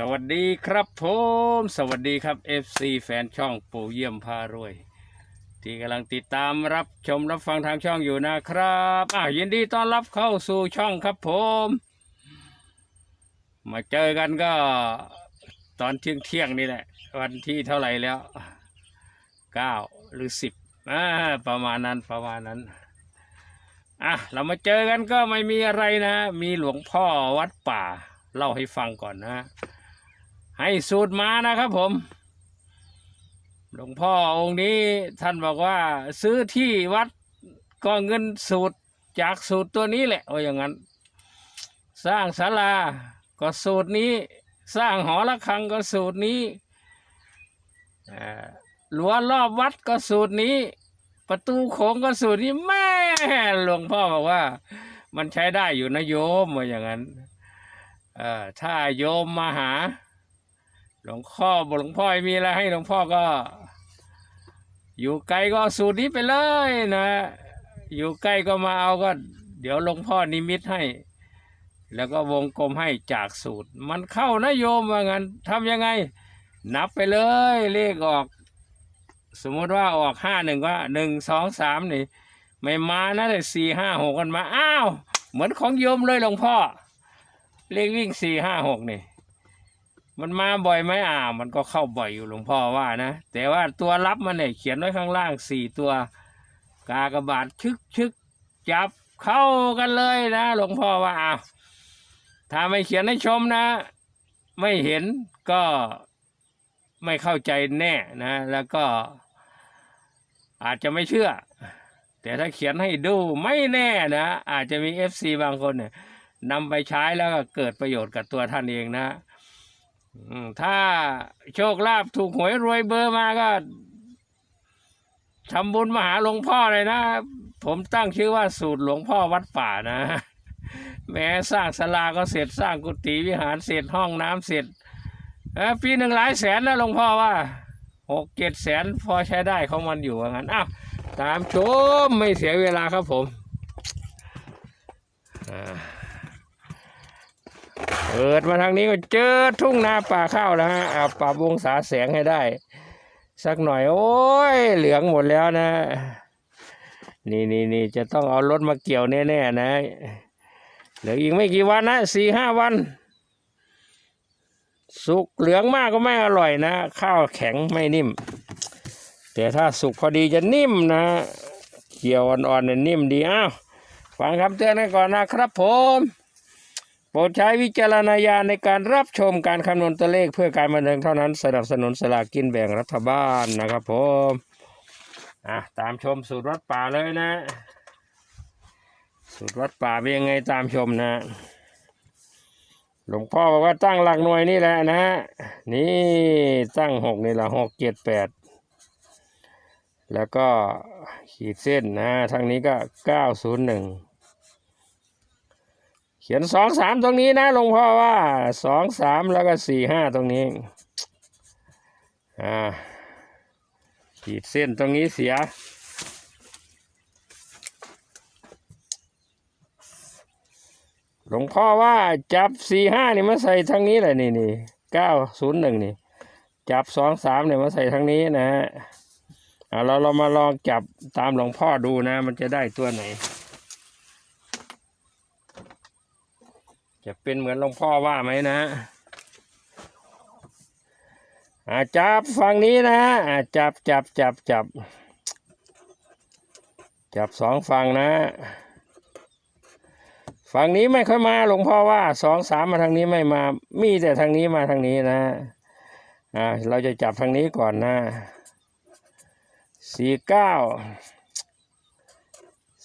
สวัสดีครับผมสวัสดีครับ FC แฟนช่องปู่เยี่ยมพารวย ที่กำลังติดตามรับชมรับฟังทางช่องอยู่นะครับอะยินดีต้อนรับเข้าสู่ช่องครับผม มาเจอกันก็ ตอนเที่ยงเที่ยงนี่แหละ วันที่เท่าไหร่แล้วเก้าหรือสิบอ่าประมาณนั้นประมาณนั้นอะเรามาเจอกันก็ไม่มีอะไรนะ มีหลวงพ่อวัดป่าเล่าให้ฟังก่อนนะ ให้สูตรมานะครับผม หลวงพ่อองค์นี้ท่านบอกว่า ซื้อที่วัดก็เงินสูตรจากสูตรตัวนี้แหละว่าอย่างนั้น สร้างศาลาก็สูตรนี้ สร้างหอระฆังก็สูตรนี้อ่ารั้วรอบวัดก็สูตรนี้ ประตูโขงก็สูตรนี้แม่หลวงพ่อบอกว่า มันใช้ได้อยู่นะโยมว่าอย่างนั้นถ้าโยมมาหา หลวงพ่อบอกหลวงพ่อมีอะไรให้หลวงพ่อก็ อยู่ไกลก็สูตรนี้ไปเลยนะ อยู่ใกล้ก็มาเอาก็ เดี๋ยวหลวงพ่อนิมิตให้ แล้วก็วงกลมให้จากสูตร มันเข้านะโยมว่างั้นทำยังไง นับไปเลยเลขออก สมมติว่าออกห้าหนึ่งก็หนึ่งสองสามนี่ไม่มานะแต่สี่ห้าหกกันมา อ้าว เหมือนของโยมเลยหลวงพ่อ เลขวิ่งสี่ห้าหกนี่ มันมาบ่อยไหมอ่า มันก็เข้าบ่อยอยู่หลวงพ่อว่านะ แต่ว่าตัวรับมันเนี่ยเขียนไว้ข้างล่างสี่ตัว กากระบาทชึกชึกจับเข้ากันเลยนะหลวงพ่อว่าอ้าวถ้าไม่เขียนให้ชมนะ ไม่เห็นก็ไม่เข้าใจแน่นะ แล้วก็อาจจะไม่เชื่อ แต่ถ้าเขียนให้ดูไม่แน่นะ อาจจะมีเอฟซีบางคนเนี่ยนำไปใช้แล้วก็เกิดประโยชน์กับตัวท่านเองนะ อืมถ้าโชคลาภถูกหวยรวยเบอร์มาก็ทำบุญมาหาหลวงพ่อเลยนะ ผมตั้งชื่อว่าสูตรหลวงพ่อวัดป่านะ แม้สร้างศาลาก็เสร็จสร้างกุฏิวิหารเสร็จห้องน้ำเสร็จปีหนึ่งหลายแสนนะหลวงพ่อว่าหกเจ็ดแสนพอใช้ได้ของมันอยู่ว่างั้นอ้าวตามชมไม่เสียเวลาครับผมอ่า เปิดมาทางนี้ก็เจอทุ่งนาป่าข้าวแล้วฮะเอาปรับวงศาแสงให้ได้ สักหน่อย โอ้ย เหลืองหมดแล้วนะ นี่นี่นี่จะต้องเอารถมาเกี่ยวแน่ๆนะเหลืออีกไม่กี่วันนะสี่ห้าวัน สุกเหลืองมากก็ไม่อร่อยนะ ข้าวแข็งไม่นิ่ม แต่ถ้าสุกพอดีจะนิ่มนะ เกี่ยวอ่อนๆเนี่ยนิ่มดีอ้าวฟังคำเตือนกันก่อนนะครับผม ปรดใช้วิจารณญาณในการรับชมการคำนวณตัวเลขเพื่อการบันเทิงเท่านั้นสนับสนุนสลากกินแบ่งรัฐบาลนะครับผมอะตามชมสูตรวัดป่าเลยนะ สูตรวัดป่าเป็นยังไงตามชมนะ หลวงพ่อบอกว่าตั้งหลักหน่วยนี่แหละนะนี่ตั้งหกนี่แหละหกเจ็ดแปดแล้วก็ขีดเส้นนะทางนี้ก็เก้าศูนย์หนึ่ง ขียนสองสามตรงนี้นะหลวงพ่อว่าสองสามแล้วก็สี่ห้าตรงนี้อ่าขีดเส้นตรงนี้เสีย หลวงพ่อว่าจับสี่ห้านี่มาใส่ทางนี้เลยนี่นี่เก้าศูนย์หนึ่งนี่ จับสองสามเนี่ยมาใส่ทางนี้นะฮะเอาเราเรามาลองจับตามหลวงพ่อดูนะ มันจะได้ตัวไหน จะเป็นเหมือนหลวงพ่อว่าไหมนะอาจับฝั่งนี้นะอาจับจับจับจับจับสองฝั่งนะฝั่งนี้ไม่ค่อยมาหลวงพ่อว่าสองสามมาทางนี้ไม่มา มีแต่ทางนี้มาทางนี้นะอ่าเราจะจับทางนี้ก่อนนะสี่เก้า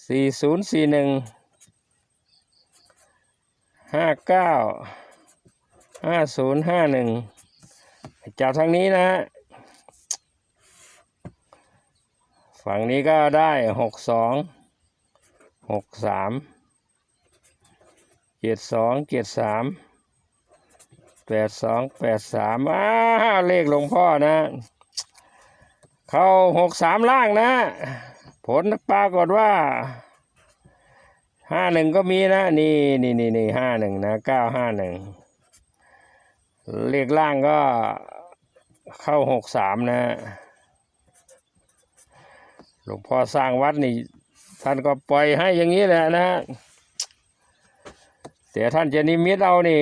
สี่ศูนย์สี่หนึ่ง ห้าเก้าห้าศูนย์ห้าหนึ่งจับทางนี้นะฝั่งนี้ก็ได้หกสองหกสามเจ็ดสองเจ็ดสามแปดสองแปดสามอ้าเลขหลวงพ่อนะ เข้าหกสามล่างนะ ผลปรากฏว่า ห้าหนึ่งก็มีนะนี่นี่นี่นี่ห้าหนึ่งนะเก้าห้าหนึ่งเลขล่างก็เข้าหกสามนะหลวงพ่อสร้างวัดนี่ท่านก็ปล่อยให้อย่างนี้แหละนะแต่ท่านจะนิมิตเอานี่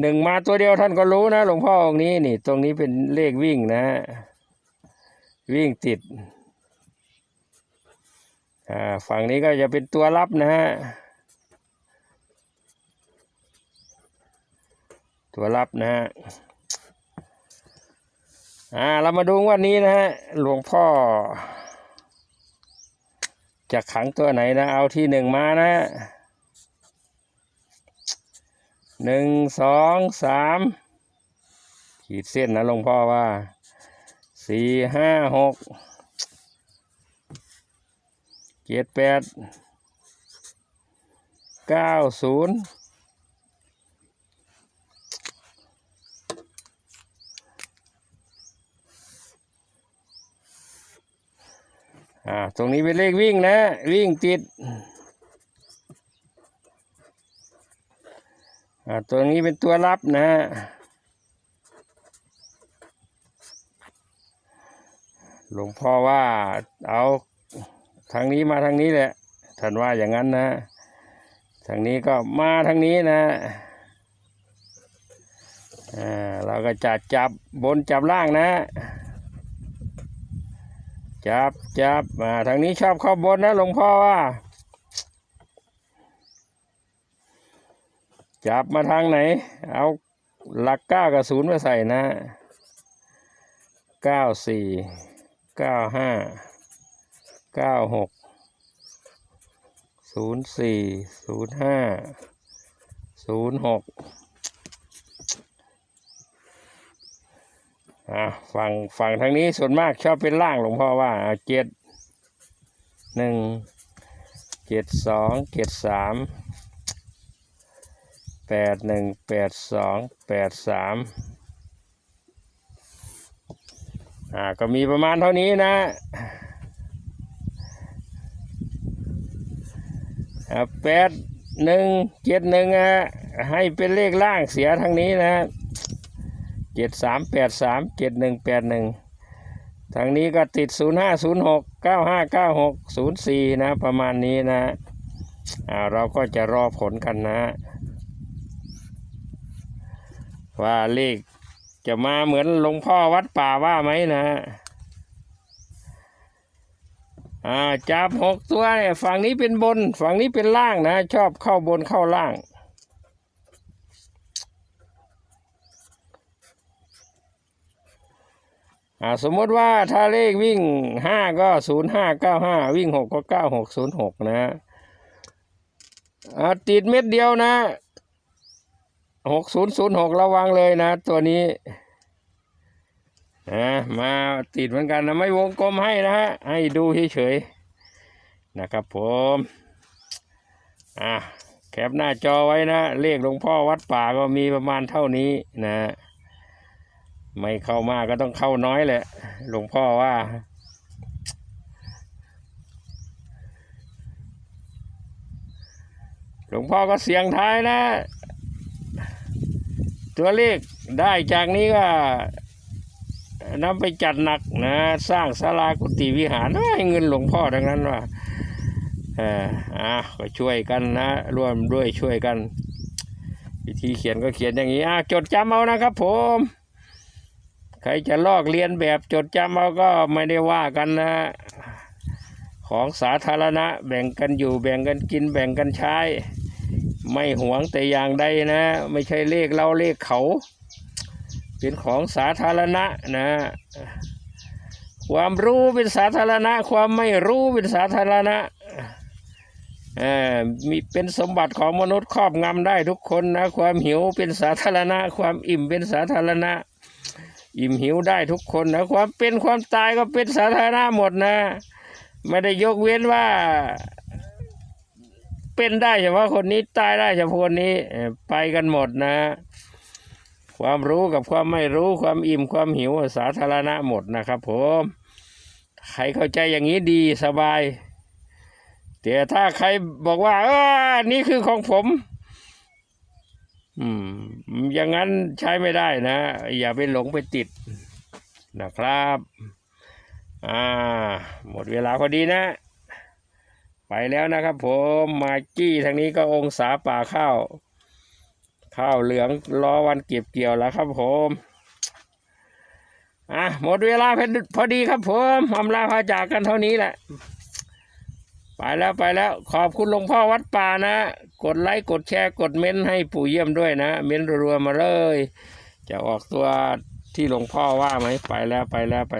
หนึ่งมาตัวเดียวท่านก็รู้นะ หลวงพ่อองค์นี้นี่ ตรงนี้เป็นเลขวิ่งนะ วิ่งติด ฝั่งนี้ก็จะเป็นตัวรับนะฮะ ตัวรับนะฮะ อ่า เรามาดูวันนี้นะฮะ หลวงพ่อ จะขังตัวไหนนะ เอาที่หนึ่งมานะฮะหนึ่งสองสามขีดเส้นนะหลวงพ่อว่าสี่ห้าหก เจ็ดแปดเก้าศูนย์อ่า ตรงนี้เป็นเลขวิ่งนะ วิ่งติด อ่าตัวนี้เป็นตัวรับนะหลวงพ่อว่าเอา ทางนี้มาทางนี้แหละท่านว่าอย่างนั้นนะทางนี้ก็มาทางนี้นะอ่าเราก็จะจับบนจับล่างนะ จับจับมาทางนี้ชอบเข้าบนนะหลวงพ่อว่า จับมาทางไหน เอาหลักเก้ากับศูนย์มาใส่นะเก้าสี่เก้าห้า เก้าหกศูนย์สี่ศูนย์ห้าศูนย์หกอะฝั่งฝั่งทางนี้ส่วนมากชอบเป็นล่างหลวงพ่อว่าเอาเจ็ดหนึ่งเจ็ดสองเจ็ดสามแปดหนึ่งแปดสองแปดสามอ่าก็มีประมาณเท่านี้นะอ่า แปดหนึ่งเจ็ดหนึ่งอะให้เป็นเลขล่างเสียทางนี้นะเจ็ดสามแปดสามเจ็ดหนึ่งแปดหนึ่งทางนี้ก็ติดศูนย์ห้าศูนย์หกเก้าห้าเก้าหกศูนย์สี่นะ ประมาณนี้นะอ่าเราก็จะรอผลกันนะ ว่าเลขจะมาเหมือนหลวงพ่อวัดป่าว่าไหมนะ อ่าจับหกตัวเนี่ยฝั่งนี้เป็นบน ฝั่งนี้เป็นล่างนะ ชอบเข้าบนเข้าล่าง อ่าสมมติว่าถ้าเลขวิ่งห้าก็ศูนย์ห้าเก้าห้าวิ่งหกก็เก้าหกศูนย์หกนะอ่าติดเม็ดเดียวนะหกศูนย์ศูนย์หกระวังเลยนะ ตัวนี้ อ่ามาติดเหมือนกันนะไม่วงกลมให้นะฮะให้ดูเฉยๆนะครับผมอ่าแคปหน้าจอไว้นะเลขหลวงพ่อวัดป่าก็มีประมาณเท่านี้นะไม่เข้ามากก็ต้องเข้าน้อยแหละหลวงพ่อว่าหลวงพ่อก็เสียงท้ายนะ ตัวเลขได้จากนี้ก็ นำไปจัดหนักนะ สร้างศาลากุฏิวิหารให้เงินหลวงพ่อดังนั้นว่าเอออะก็ช่วยกันนะ ร่วมด้วยช่วยกัน วิธีเขียนก็เขียนอย่างนี้อะจดจำเอานะครับ ผม ใครจะลอกเรียนแบบจดจำเอาก็ไม่ได้ว่ากันนะ ของสาธารณะ แบ่งกันอยู่ แบ่งกันกิน แบ่งกันใช้ ไม่หวงแต่อย่างใดนะ ไม่ใช่เลขเราเลขเขา เป็นของสาธารณะนะความรู้เป็นสาธารณะ ความไม่รู้เป็นสาธารณะอ่อมีเป็นสมบัติของมนุษย์ครอบงำได้ทุกคนนะ ความหิวเป็นสาธารณะ ความอิ่มเป็นสาธารณะ อิ่มหิวได้ทุกคนนะความเป็นความตายก็เป็นสาธารณะหมดนะ ไม่ได้ยกเว้นว่า เป็นได้เฉพาะคนนี้ตายได้เฉพาะคนนี้ไปกันหมดนะ ความรู้กับความไม่รู้ความอิ่มความหิวสาธารณะหมดนะครับผมใครเข้าใจอย่างนี้ดีสบาย แต่ถ้าใครบอกว่าเออนี่คือของผม อืม อย่างนั้นใช้ไม่ได้นะ อย่าไปหลงไปติดนะครับ อ่า หมดเวลาพอดีนะ ไปแล้วนะครับผม มาจี้ทางนี้ก็องศาป่าข้าว ข้าวเหลืองรอวันเก็บเกี่ยวแล้วครับผมอะหมดเวลาพอดีครับผมอำลาพาจากกันเท่านี้แหละ ไปแล้วไปแล้ว ขอบคุณหลวงพ่อวัดป่านะ กดไลค์กดแชร์กดเม้นต์ให้ปู่เยี่ยมด้วยนะ เม้นต์รัวๆมาเลย จะออกตัวที่หลวงพ่อว่าไหมไปแล้วไปแล้วไป